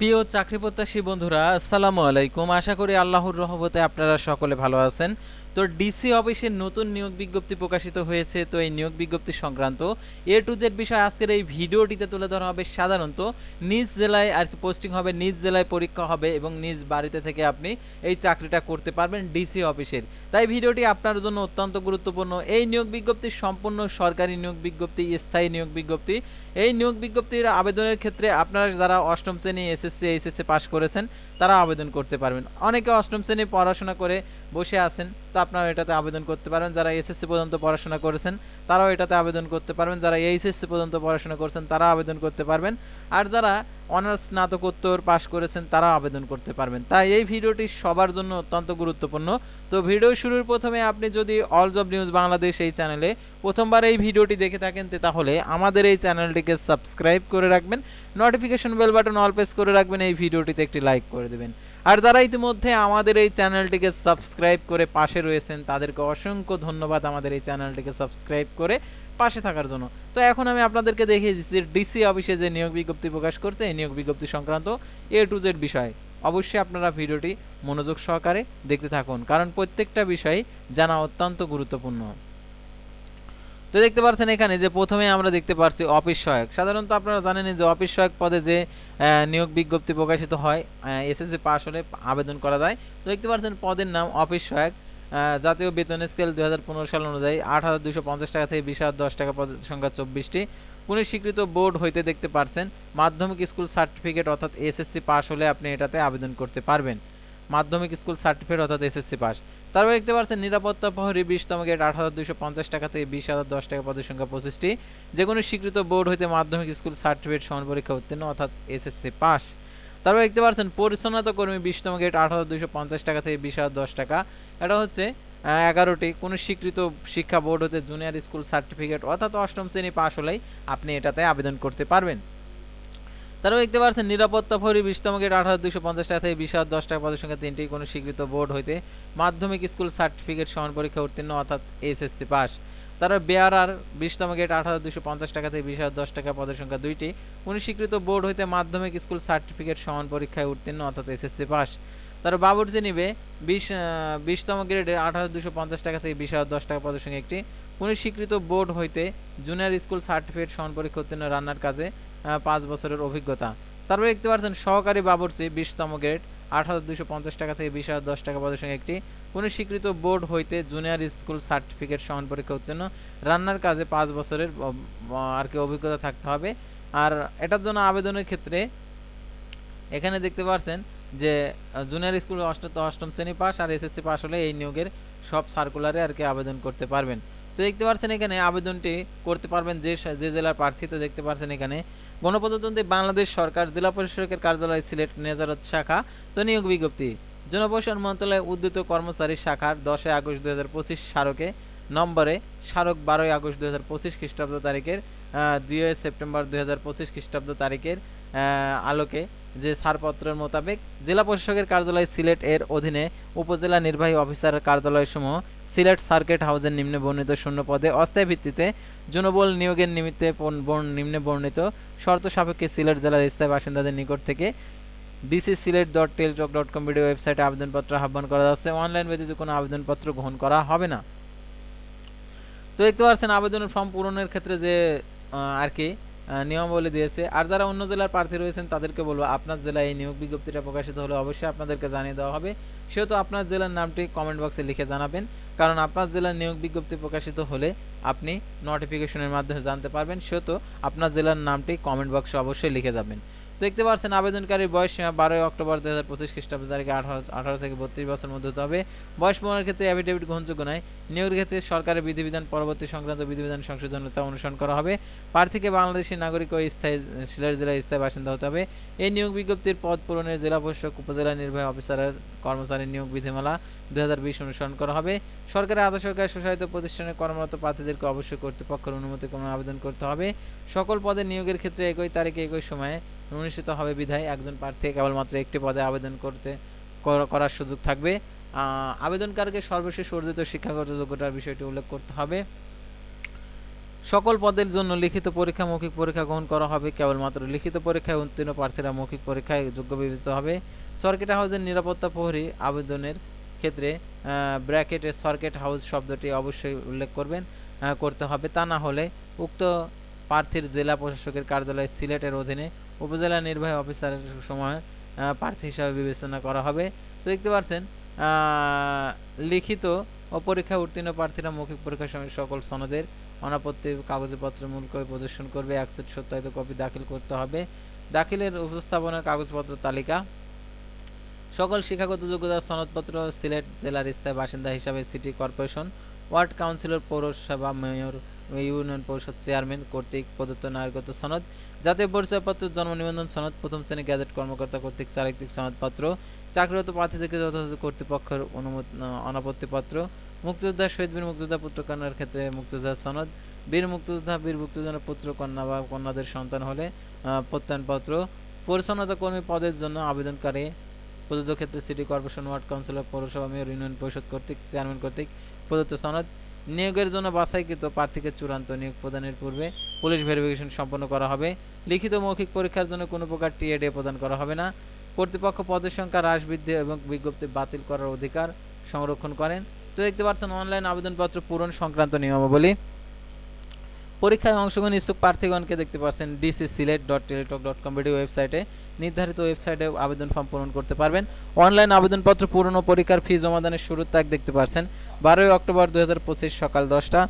প্রিয় চাকরি প্রত্যাশী বন্ধুরা, আসসালামু আলাইকুম। আশা করি আল্লাহর রহমতে আপনারা সকলে ভালো আছেন। তো ডিসি অফিসের নতুন নিয়োগ বিজ্ঞপ্তি প্রকাশিত হয়েছে। তো এই নিয়োগ বিজ্ঞপ্তি সংক্রান্ত এ টু জেড বিষয় আজকের এই ভিডিওটিতে তুলে ধরা হবে সাধারণত নিজ জেলায় আর কি পোস্টিং হবে, নিজ জেলায় পরীক্ষা হবে এবং নিজ বাড়িতে থেকে আপনি এই চাকরিটা করতে পারবেন ডিসি অফিসের। তাই ভিডিওটি আপনার জন্য অত্যন্ত গুরুত্বপূর্ণ। এই নিয়োগ বিজ্ঞপ্তি সম্পূর্ণ সরকারি নিয়োগ বিজ্ঞপ্তি, স্থায়ী নিয়োগ বিজ্ঞপ্তি। এই নিয়োগ বিজ্ঞপ্তির আবেদনের ক্ষেত্রে আপনারা যারা অষ্টম শ্রেণি এসএসসি, এইচএসসি পাস করেছেন তারা আবেদন করতে পারবেন। অনেকে অষ্টম শ্রেণি পড়াশোনা করে বসে আছেন, তো আপনারা এটাতে আবেদন করতে পারবেন যারা এসএসসি পর্যন্ত পড়াশোনা করেছেন, তারাও এটাতে আবেদন করতে পারবেন। যারা এইচএসসি পর্যন্ত পড়াশোনা করেছেন তারা আবেদন করতে পারবেন। আর যারা অনার্স স্নাতকোত্তর পাশ করেছেন তারা আবেদন করতে পারবেন। তাই এই ভিডিওটি সবার জন্য অত্যন্ত গুরুত্বপূর্ণ। তো ভিডিও শুরুর প্রথমে আপনি যদি অল জব নিউজ বাংলাদেশ এই চ্যানেলে প্রথমবার এই ভিডিওটি দেখে থাকেন তাহলে আমাদের এই চ্যানেলটিকে সাবস্ক্রাইব করে রাখবেন, notification bell button all press করে রাখবেন, এই ভিডিওটিতে একটি লাইক করে দেবেন। আর যারা ইতিমধ্যে আমাদের এই চ্যানেলটিকে সাবস্ক্রাইব করে পাশে রয়েছেন, তাদেরকে অসংখ্য ধন্যবাদ আমাদের এই চ্যানেলটিকে সাবস্ক্রাইব করে পাশে থাকার জন্য। তো এখন আমি আপনাদেরকে দেখিয়ে দিচ্ছি ডিসি অফিসে যে নিয়োগ বিজ্ঞপ্তি প্রকাশ করছে, এই নিয়োগ বিজ্ঞপ্তি সংক্রান্ত এ টু জেড বিষয়। অবশ্যই আপনারা ভিডিওটি মনোযোগ সহকারে দেখতে থাকুন, কারণ প্রত্যেকটা বিষয় জানা অত্যন্ত গুরুত্বপূর্ণ। তো দেখতে পাচ্ছেন এখানে যে প্রথমে আমরা দেখতে পাচ্ছি অফিস সহায়ক। সাধারণত আপনারা জানেন যে অফিস সহায়ক পদে যে নিয়োগ বিজ্ঞপ্তি প্রকাশিত হয় এসএসসি পাস হলে আবেদন করা যায়। তো দেখতে পাচ্ছেন পদের নাম অফিস সহায়ক জাতীয় বেতন স্কেল দুই হাজার পনেরো সাল অনুযায়ী আট হাজার দুশো পঞ্চাশ টাকা থেকে বিশ হাজার দশ টাকা পদের সংখ্যা চব্বিশটি। পুনে স্বীকৃত বোর্ড হইতে দেখতে পারছেন মাধ্যমিক স্কুল সার্টিফিকেট অর্থাৎ এসএসসি পাস হলে আপনি এটাতে আবেদন করতে পারবেন। মাধ্যমিক স্কুল সার্টিফিকেট অর্থাৎ এসএসসি পাস। তারপর দেখতে পাচ্ছেন, নিরাপত্তা প্রহরী বিশতম গেট আট হাজার দুশো পঞ্চাশ টাকা থেকে বিশ হাজার দশ টাকা পদের সংখ্যা পঁচিশটি। যে কোনো স্বীকৃত বোর্ড হইতে মাধ্যমিক স্কুল সার্টিফিকেট সমান পরীক্ষা উত্তীর্ণ অর্থাৎ এসএসসি পাস। তারপর দেখতে পাচ্ছেন, পরিচ্ছন্নতা কর্মী বিশতম গেট আট হাজার দুশো পঞ্চাশ টাকা থেকে বিশ হাজার দশ টাকা। এটা হচ্ছে এগারোটি। কোনো স্বীকৃত শিক্ষা বোর্ড হতে জুনিয়র স্কুল সার্টিফিকেট অর্থাৎ অষ্টম শ্রেণি পাস হলেই আপনি এটাতে আবেদন করতে পারবেন। তারপর দেখতে পাচ্ছেন, নিরাপত্তা ফরি বিশতম গেট আট হাজার দুশো পঞ্চাশ টাকা থেকে বিশ হাজার দশ টাকা পদের সংখ্যা তিনটি কোনো স্বীকৃত বোর্ড হইতে মাধ্যমিক স্কুল সার্টিফিকেট সমান পরীক্ষা উত্তীর্ণ অর্থাৎ এসএসসি পাস। তারপর বেয়ারার বিশতম গেট আট হাজার দুশো পঞ্চাশ টাকা থেকে বিশ হাজার দশ টাকা পদের সংখ্যা দুইটি কোনো স্বীকৃত বোর্ড হইতে মাধ্যমিক স্কুল সার্টিফিকেট সমান পরীক্ষায় উত্তীর্ণ অর্থাৎ এসএসসি পাস। তারপর বাবুর্চি নিবে, বিশ বিশতম গ্রেডে আট হাজার দুশো পঞ্চাশ টাকা থেকে বিশ হাজার দশ টাকা পদের সঙ্গে একটি কোনো স্বীকৃত বোর্ড হইতে জুনিয়র স্কুল সার্টিফিকেট সমান পরীক্ষা উত্তীর্ণ রান্নার কাজে পাঁচ বছরের অভিজ্ঞতা। তারপরে দেখতে পাচ্ছেন সহকারী বাবুর্চি, বিশতম গ্রেড, আট হাজার দুশো পঞ্চাশ টাকা থেকে বিশ হাজার দশ টাকা পদের সঙ্গে একটি। কোনো স্বীকৃত বোর্ড হইতে জুনিয়র স্কুল সার্টিফিকেট সমান পরীক্ষা উত্তীর্ণ। রান্নার কাজে পাঁচ বছরের আর কি অভিজ্ঞতা থাকতে হবে। আর এটার জন্য আবেদনের ক্ষেত্রে এখানে দেখতে পাচ্ছেন যে জুনিয়র স্কুল অষ্টম অষ্টম শ্রেণি পাস আর এসএসসি পাস হলে এই নিয়োগের সব সার্কুলারে আর কি আবেদন করতে পারবেন। তো দেখতে পাচ্ছেন এখানে আবেদনটি করতে পারবেন যে যে জেলার প্রার্থী, তো দেখতে পাচ্ছেন এখানে গণপ্রজাতন্ত্রী বাংলাদেশ সরকার জেলা পরিষদের কার্যালয় সিলেট নেজারত শাখা তো নিয়োগ বিজ্ঞপ্তি। জনপ্রশাসন মন্ত্রণালয় উদ্যত কর্মচারী শাখার দশই আগস্ট দু হাজার পঁচিশ স্মারকে, নম্বরে স্মারক বারোই আগস্ট দু হাজার পঁচিশ খ্রিস্টাব্দ তারিখের দুই সেপ্টেম্বর দু হাজার পঁচিশ খ্রিস্টাব্দ তারিখের আলোকে যে ছাড়পত্রের মোতাবেক জেলা প্রশাসকের কার্যালয় সিলেট এর অধীনে উপজেলা নির্বাহী অফিসারের কার্যালয়সমূহ সিলেট সার্কিট হাউসের নিম্নে বর্ণিত শূন্য পদে অস্থায়ী ভিত্তিতে জনবল নিয়োগের নিমিত্তে নিম্নে বর্ণিত শর্ত সাপেক্ষে সিলেট জেলার স্থায়ী বাসিন্দাদের নিকট থেকে DC Sylhet dot Teletalk dot com video ওয়েবসাইটে আবেদনপত্র আহ্বান করা যাচ্ছে। অনলাইন ব্যতীত কোনো আবেদনপত্র গ্রহণ করা হবে না। তো দেখতে পাচ্ছেন, আবেদনের ফর্ম পূরণের ক্ষেত্রে যে আর কি নিয়মাবলী দিয়েছে। আর যারা অন্য জেলার প্রার্থী রয়েছেন, তাদেরকে বলব আপনার জেলায় এই নিয়োগ বিজ্ঞপ্তিটা প্রকাশিত হলে অবশ্যই আপনাদেরকে জানিয়ে দেওয়া হবে। সেহেতু আপনার জেলার নামটি কমেন্ট বক্সে লিখে জানাবেন, কারণ আপনার জেলার নিয়োগ বিজ্ঞপ্তি প্রকাশিত হলে আপনি নোটিফিকেশনের মাধ্যমে জানতে পারবেন। সেহেতু আপনার জেলার নামটি কমেন্ট বক্সে অবশ্যই লিখে যাবেন। দেখতে পাচ্ছেন আবেদনকারীর বয়স সীমা বারোই অক্টোবর দুই হাজার পঁচিশ খ্রিস্টাব্দ, তারিখে আঠারো থেকে বত্রিশ বছর মধ্যে। হতে হবে বয়স প্রমাণের ক্ষেত্রে অ্যাফিডেভিট গ্রহণযোগ্য নয়। নিয়োগের ক্ষেত্রে সরকারের বিধিবিধান, পরবর্তী সংক্রান্ত বিধিবিধান সংশোধন তা অনুসরণ করা হবে। প্রার্থীকে বাংলাদেশি নাগরিক ও স্থায়ী সিলেট জেলার স্থায়ী বাসিন্দা হতে হবে। এই নিয়োগ বিজ্ঞপ্তির পদ পূরণের জেলা প্রশাসক, উপজেলা নির্বাহী অফিসারের কর্মচারী নিয়োগ বিধিমালা দুই হাজার বিশ অনুসরণ করা হবে। সরকারের আধা সরকারি স্বশাসিত প্রতিষ্ঠানে কর্মরত প্রার্থীদেরকে অবশ্যই কর্তৃপক্ষের অনুমতি ক্রমে আবেদন করতে হবে। সকল পদে নিয়োগের ক্ষেত্রে একই তারিখে একই সময়ে অনুষ্ঠিত হবে বিধায় একজন প্রার্থী কেবলমাত্র একটি পদে আবেদন করতে করার সুযোগ থাকবে। আবেদনকারকে সর্বশেষ অর্জিত শিক্ষাগত যোগ্যতার বিষয়টি উল্লেখ করতে হবে। সকল পদের জন্য লিখিত পরীক্ষা, মৌখিক পরীক্ষা গ্রহণ করা হবে। কেবলমাত্র লিখিত পরীক্ষায় উত্তীর্ণ প্রার্থীরা মৌখিক পরীক্ষায় যোগ্য বিবেচিত হবে। সার্কিট হাউসের নিরাপত্তা প্রহরী আবেদনের ক্ষেত্রে ব্র্যাকেটে সার্কিট হাউস শব্দটি অবশ্যই উল্লেখ করবেন করতে হবে। তা না হলে উক্ত প্রার্থীর জেলা প্রশাসকের কার্যালয় সিলেটের অধীনে উপজেলা নির্বাহী অফিসারের সময় প্রার্থী হিসাবে বিবেচনা করা হবে। তো দেখতে পাচ্ছেন লিখিত ও পরীক্ষা উত্তীর্ণ প্রার্থীরা মৌখিক পরীক্ষার সময় সকল সনদের অনাপত্তি কাগজপত্রের মূল কপি প্রদর্শন করবে অ্যাকসেপ্ট সত্যায়িত কপি দাখিল করতে হবে। দাখিলের উপস্থাপনার কাগজপত্র তালিকা। সকল শিক্ষাগত যোগ্যতার সনদপত্র সিলেট জেলার স্থায়ী বাসিন্দা হিসাবে সিটি কর্পোরেশন, ওয়ার্ড কাউন্সিলর, পৌরসভা মেয়র ইউনিয়ন পরিষদ চেয়ারম্যান কর্তৃক প্রদত্ত নাগরিকত্ব সনদ, জাতীয় পরিচয়পত্র, জন্ম নিবন্ধন সনদ, প্রথম শ্রেণি গ্যাজেট কর্মকর্তা কর্তৃক চারিত্রিক সনদপত্র, চাকরিরত প্রার্থী থেকে যথাযথ কর্তৃপক্ষের অনুমতি অনাপত্তিপত্র মুক্তিযোদ্ধা শহীদ বীর মুক্তিযোদ্ধা পুত্রকন্যার ক্ষেত্রে মুক্তিযোদ্ধার সনদ, বীর মুক্তিযোদ্ধা বীর মুক্তিযোদ্ধা পুত্র, কন্যা বা কন্যাদের সন্তান হলে প্রত্যয়নপত্র, পরিচ্ছন্নতা কর্মী পদের জন্য আবেদনকারী, প্রযোজ্য ক্ষেত্রে সিটি কর্পোরেশন ওয়ার্ড কাউন্সিলর, পৌরসভা মেয়র, ইউনিয়ন পরিষদ কর্তৃক, চেয়ারম্যান কর্তৃক প্রদত্ত সনদ নিয়োগের জন্য বাছাইকৃত প্রার্থীকে চূড়ান্ত নিয়োগ প্রদানের পূর্বে পুলিশ ভেরিফিকেশন সম্পন্ন করা হবে। লিখিত মৌখিক পরীক্ষার জন্য কোনো প্রকার টিএডে প্রদান করা হবে না। কর্তৃপক্ষ পদের সংখ্যা হ্রাস বৃদ্ধি এবং বিজ্ঞপ্তি বাতিল করার অধিকার সংরক্ষণ করেন। তো দেখতে পাচ্ছেন, অনলাইন আবেদনপত্র পূরণ সংক্রান্ত নিয়মাবলী। পরীক্ষায় অংশগ্রহণ ইচ্ছুক প্রার্থীগণকে দেখতে পাচ্ছেন DC Sylhet dot Teletalk dot com ওয়েবসাইটে নির্ধারিত ওয়েবসাইটে আবেদন ফর্ম পূরণ করতে পারবেন। অনলাইন আবেদনপত্র পূরণ ও পরীক্ষার ফি জমাদানের শুরুর তারিখ দেখতে পাচ্ছেন। বারোই অক্টোবর দু হাজার পঁচিশ সকাল দশটা।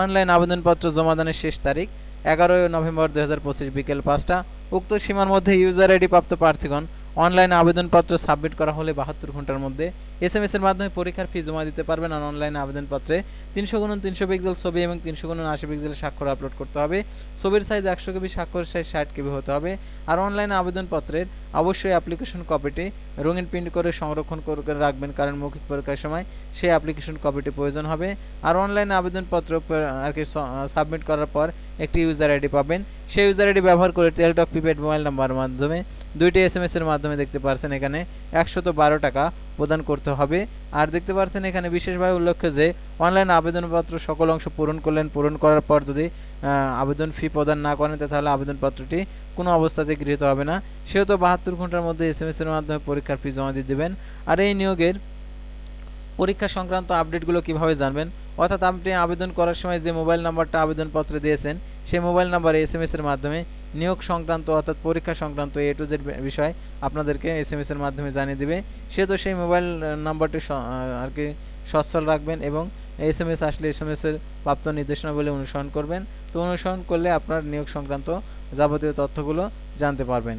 অনলাইন আবেদনপত্র জমাদানের শেষ তারিখ এগারোই নভেম্বর দু হাজার পঁচিশ বিকেল পাঁচটা। উক্ত সীমার মধ্যে ইউজার আইডি প্রাপ্ত প্রার্থীগণ অনলাইন আবেদনপত্র সাবমিট করা হলে বাহাত্তর ঘণ্টার মধ্যে এস এম এর মাধ্যমে পরীক্ষার ফি জমা দিতে পারবেন আর অনলাইন আবেদনপত্রে তিনশো গুণন তিনশো পিক্সেল ছবি এবং তিনশো গুণন আশি পিক্সেলের স্বাক্ষর আপলোড করতে হবে। ছবির সাইজ একশো কেবি, স্বাক্ষর সাইজ ষাট কেবি হতে হবে। আর অনলাইন আবেদনপত্রের অবশ্যই অ্যাপ্লিকেশন কপিটি রঙিন প্রিন্ট করে সংরক্ষণ করে রাখবেন, কারণ মৌখিক পরীক্ষার সময় সেই অ্যাপ্লিকেশন কপিটি প্রয়োজন হবে। আর অনলাইন আবেদনপত্র আর কি সাবমিট করার পর একটি ইউজার আইডি পাবেন। সেই ইউজার আইডি ব্যবহার করে টেলটক প্রিপেড মোবাইল নাম্বার মাধ্যমে দুইটি এস এম এর মাধ্যমে দেখতে পারছেন এখানে একশত বারো টাকা প্রদান করতে হবে। আর দেখতে পাচ্ছেন এখানে বিশেষভাবে উল্লেখ্য যে অনলাইন আবেদনপত্র সকল অংশ পূরণ করলেন। পূরণ করার পর যদি আবেদন ফি প্রদান না করেন তাহলে আবেদনপত্রটি কোনো অবস্থাতে গৃহীত হবে না। সেহেতু বাহাত্তর ঘণ্টার মধ্যে এস এম এর মাধ্যমে পরীক্ষার ফি জমা দিয়ে দেবেন। আর এই নিয়োগের পরীক্ষা সংক্রান্ত আপডেটগুলো কীভাবে জানবেন? অর্থাৎ আপনি আবেদন করার সময় যে মোবাইল নাম্বারটা আবেদনপত্রে দিয়েছেন, সেই মোবাইল নাম্বারে এস এম এর মাধ্যমে নিয়োগ সংক্রান্ত অর্থাৎ পরীক্ষা সংক্রান্ত এ টু জেড বিষয় আপনাদেরকে এস এম এর মাধ্যমে জানিয়ে দেবে। সে তো সেই মোবাইল নাম্বারটি আর কি সচ্ছল রাখবেন এবং এস এম এস আসলে এস এম এসের প্রাপ্ত নির্দেশনাবলী অনুসরণ করবেন। তো অনুসরণ করলে আপনার নিয়োগ সংক্রান্ত যাবতীয় তথ্যগুলো জানতে পারবেন।